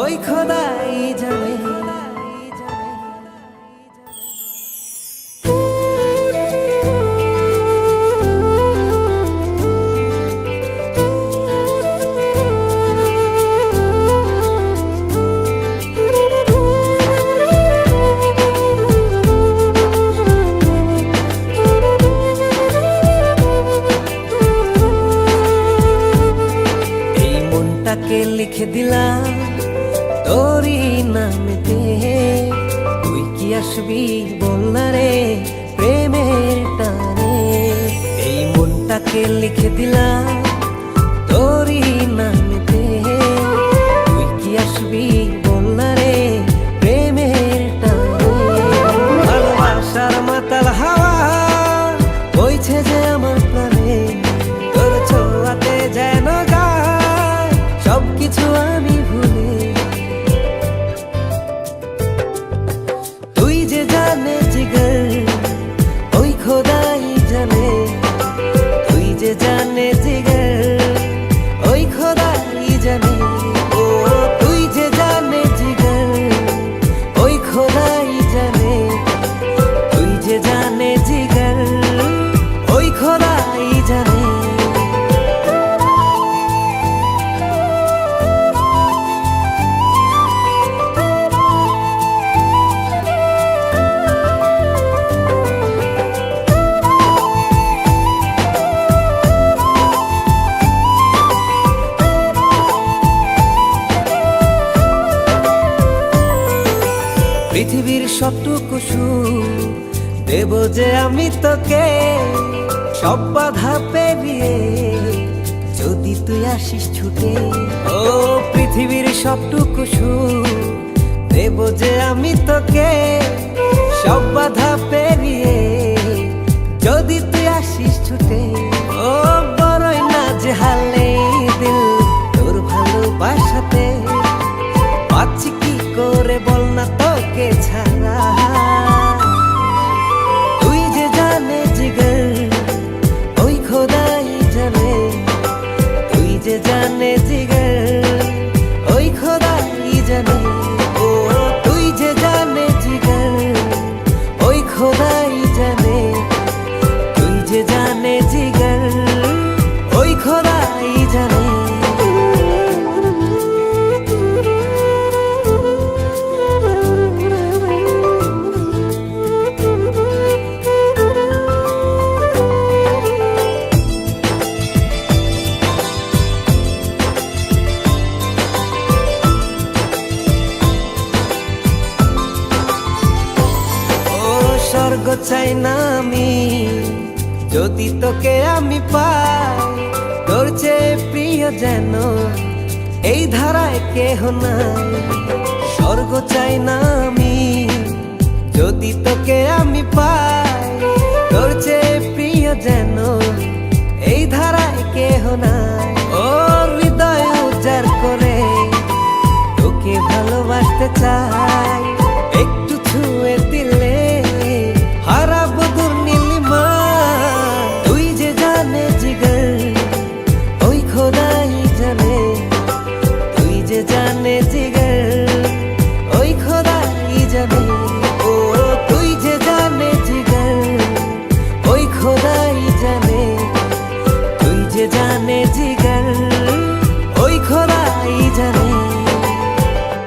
ওই খোদাই জানে লিখে দিলাম, তোরই নামেতে। তুই কি আসবি বল না রে প্রেমের টানে? এই মনটাকে লিখে দিলাম, তোরই নামেতে জানে জিগর ওই খোদাই জানে। তুই যে জানে জিগর পৃথিবীর সবটুকু দেব যে আমি তোকে, সব বাধা পেরিয়ে যদি তুই আসিস ছুটে। ও, পৃথিবীর সবটুকু দেব যে আমি তোকে, সব বাধা পেরিয়ে যদি তুই আসিস ছুটে। ও, বড়ই না যে হালে দিল তোর ভালোবাসাতে। পাচ্ছি কি করে বল না তোকে ছাড়া স্বর্গ চাই না আমি। যদি তোকে আমি পাই, তোর যে প্রিয় যেন এই ধারায় কেহ না স্বর্গ চাই না আমি। যদি তোকে আমি পাই জিগের ওই খোদাই যাবে